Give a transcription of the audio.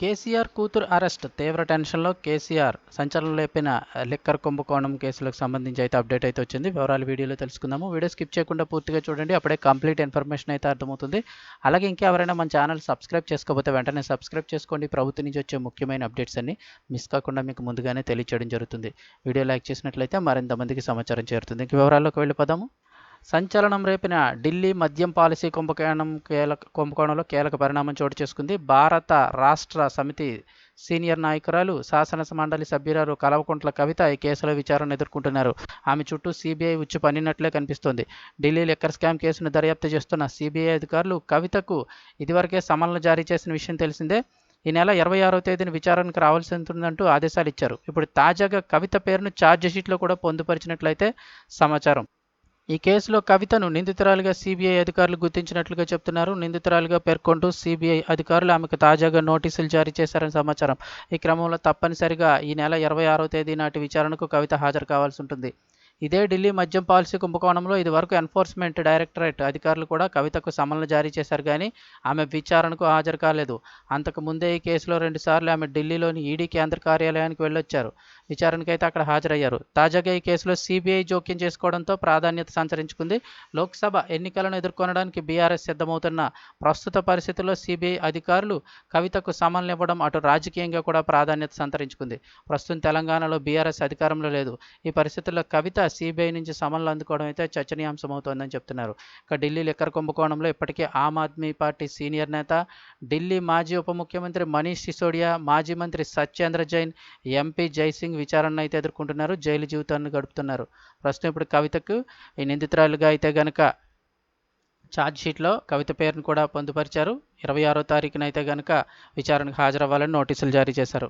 కేసీఆర్ కూతురు అరెస్ట్. తీవ్ర టెన్షన్లో కేసీఆర్ సంచలనం లేపిన లిక్కర్ కుంభకోణం కేసులకు సంబంధించి అయితే అప్డేట్ అయితే వచ్చింది. వివరాలు వీడియోలో తెలుసుకుందాము. వీడియో స్కిప్ చేయకుండా పూర్తిగా చూడండి. అప్పుడే కంప్లీట్ ఇన్ఫర్మేషన్ అయితే అర్థమవుతుంది. అలాగే ఇంకెవరైనా మన ఛానల్ సబ్స్క్రైబ్ చేసుకోకపోతే వెంటనే సబ్స్క్రైబ్ చేసుకోండి. ప్రభుత్వం నుంచి వచ్చే ముఖ్యమైన అప్డేట్స్ అన్ని మిస్ కాకుండా మీకు ముందుగానే తెలియచేయడం జరుగుతుంది. వీడియో లైక్ చేసినట్లయితే మరింత మందికి సమాచారం చేరుతుంది. ఇంక వివరాల్లోకి వెళ్ళిపోదాము. సంచలనం రేపిన ఢిల్లీ మద్యం పాలసీ కుంభకోణం కీలక కుంభకోణంలో కీలక పరిణామం చోటు చేసుకుంది. భారత రాష్ట్ర సమితి సీనియర్ నాయకురాలు శాసన మండలి సభ్యురాలు కలవకుంట్ల కవిత ఈ కేసులో విచారణ ఎదుర్కొంటున్నారు. ఆమె చుట్టూ సీబీఐ ఉచ్చు పన్నినట్లే కనిపిస్తోంది. ఢిల్లీ లెక్కర్ స్కామ్ కేసును దర్యాప్తు చేస్తున్న సీబీఐ అధికారులు కవితకు ఇదివరకే సమన్లు జారీ చేసిన విషయం తెలిసిందే. ఈ నెల ఇరవై ఆరో తేదీన విచారణకు రావాల్సి ఉంటుందంటూ ఆదేశాలు ఇచ్చారు. ఇప్పుడు తాజాగా కవిత పేరును ఛార్జ్ షీట్లో కూడా పొందుపరిచినట్లయితే సమాచారం. ఈ కేసులో కవితను నిందితురాలుగా సిబిఐ అధికారులు గుర్తించినట్లుగా చెప్తున్నారు. నిందితురాలుగా పేర్కొంటూ సిబిఐ అధికారులు ఆమెకు తాజాగా నోటీసులు జారీ చేశారని సమాచారం. ఈ క్రమంలో తప్పనిసరిగా ఈ నెల ఇరవై ఆరో తేదీ నాటి విచారణకు కవిత హాజరు కావాల్సి ఉంటుంది. ఇదే ఢిల్లీ మద్యం పాలసీ కుంభకోణంలో ఇదివరకు ఎన్ఫోర్స్మెంట్ డైరెక్టరేట్ అధికారులు కూడా కవితకు సమన్లు జారీ చేశారు కానీ ఆమె విచారణకు హాజరు కాలేదు. అంతకు ముందే ఈ కేసులో రెండుసార్లు ఆమె ఢిల్లీలోని ఈడీ కేంద్ర కార్యాలయానికి వెళ్ళొచ్చారు. విచారణకైతే అక్కడ హాజరయ్యారు. తాజాగా ఈ కేసులో సిబిఐ జోక్యం చేసుకోవడంతో ప్రాధాన్యత సంతరించుకుంది లోక్సభ ఎన్నికలను ఎదుర్కొనడానికి బీఆర్ఎస్ సిద్ధమవుతున్న ప్రస్తుత పరిస్థితుల్లో సిబిఐ అధికారులు కవితకు సమన్లు ఇవ్వడం అటు రాజకీయంగా కూడా ప్రాధాన్యత సంతరించుకుంది. ప్రస్తుతం తెలంగాణలో బీఆర్ఎస్ అధికారంలో లేదు. ఈ పరిస్థితుల్లో కవిత సిబిఐ నుంచి సమన్లు అందుకోవడం అయితే చర్చనీయాంశమవుతోందని చెప్తున్నారు. ఇక ఢిల్లీ లిక్కర్ కుంభకోణంలో ఇప్పటికే ఆమ్ ఆద్మీ పార్టీ సీనియర్ నేత ఢిల్లీ మాజీ ఉప ముఖ్యమంత్రి మనీష్ సిసోడియా మాజీ మంత్రి సత్యేంద్ర జైన్ ఎంపీ జైసింగ్ విచారణ అయితే ఎదుర్కొంటున్నారు. జైలు జీవితాన్ని గడుపుతున్నారు. ప్రస్తుతం ఇప్పుడు కవితకు ఈ నిందితురాలుగా అయితే గనక ఛార్జ్ షీట్లో కవిత పేరును కూడా పొందుపరిచారు. ఇరవై ఆరో తారీఖున అయితే గనక విచారణకు హాజరవ్వాలని నోటీసులు జారీ చేశారు.